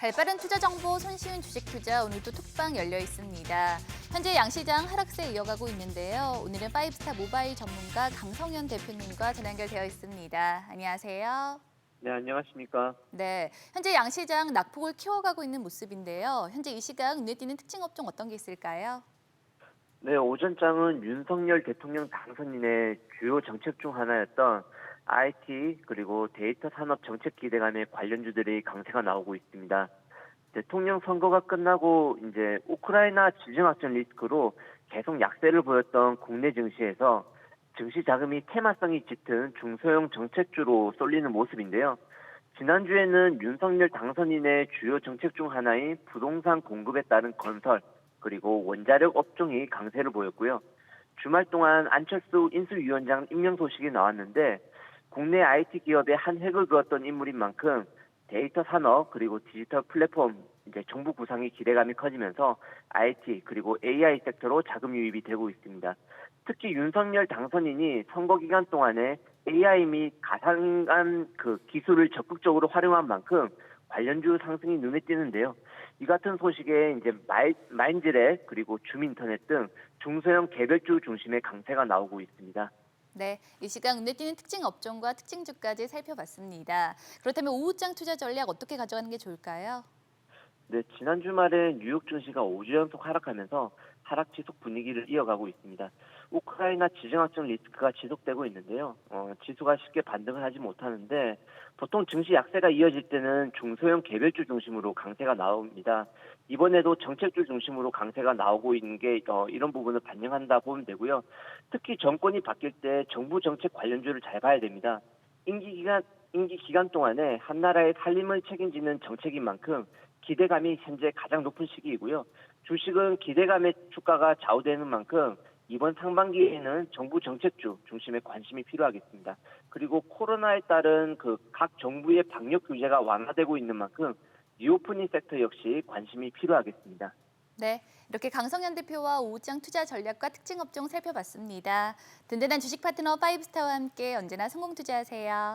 발빠른 투자 정보 손쉬운 주식 투자 오늘도 톡방 열려 있습니다. 현재 양시장 하락세 이어가고 있는데요. 오늘은 파이브스타 모바일 전문가 강성현 대표님과 전화 연결되어 있습니다. 안녕하세요. 네, 안녕하십니까. 네, 현재 양시장 낙폭을 키워가고 있는 모습인데요. 현재 이 시각 눈에 띄는 특징 업종 어떤 게 있을까요? 네, 오전장은 윤석열 대통령 당선인의 주요 정책 중 하나였던 IT 그리고 데이터 산업 정책 기대감의 관련주들이 강세가 나오고 있습니다. 대통령 선거가 끝나고 이제 우크라이나 지정 확전 리스크로 계속 약세를 보였던 국내 증시에서 증시 자금이 테마성이 짙은 중소형 정책주로 쏠리는 모습인데요. 지난주에는 윤석열 당선인의 주요 정책 중 하나인 부동산 공급에 따른 건설 그리고 원자력 업종이 강세를 보였고요. 주말 동안 안철수 인수위원장 임명 소식이 나왔는데 국내 IT 기업의 한 획을 그었던 인물인 만큼 데이터 산업 그리고 디지털 플랫폼 이제 정부 구상의 기대감이 커지면서 IT 그리고 AI 섹터로 자금 유입이 되고 있습니다. 특히 윤석열 당선인이 선거 기간 동안에 AI 및 가상한 그 기술을 적극적으로 활용한 만큼 관련주 상승이 눈에 띄는데요. 이 같은 소식에 이제 마이, 마인드랩 그리고 줌인터넷 등 중소형 개별주 중심의 강세가 나오고 있습니다. 네, 이 시각 눈에 띄는 특징 업종과 특징주까지 살펴봤습니다. 그렇다면 오후장 투자 전략 어떻게 가져가는 게 좋을까요? 네, 지난 주말에 뉴욕 증시가 5주 연속 하락하면서 하락 지속 분위기를 이어가고 있습니다. 우크라이나 지정 확정 리스크가 지속되고 있는데요. 어, 지수가 쉽게 반등을 하지 못하는데 보통 증시 약세가 이어질 때는 중소형 개별주 중심으로 강세가 나옵니다. 이번에도 정책주 중심으로 강세가 나오고 있는 게 어, 이런 부분을 반영한다 보면 되고요. 특히 정권이 바뀔 때 정부 정책 관련주를 잘 봐야 됩니다. 임기 기간 임기 기간 동안에 한 나라의 살림을 책임지는 정책인 만큼 기대감이 현재 가장 높은 시기이고요. 주식은 기대감의 주가가 좌우되는 만큼 이번 상반기에는 정부 정책주 중심의 관심이 필요하겠습니다. 그리고 코로나에 따른 그 각 정부의 방역 규제가 완화되고 있는 만큼 리오프닝 섹터 역시 관심이 필요하겠습니다. 네, 이렇게 강성현 대표와 오후장 투자 전략과 특징 업종 살펴봤습니다. 든든한 주식 파트너 파이브스타와 함께 언제나 성공 투자하세요.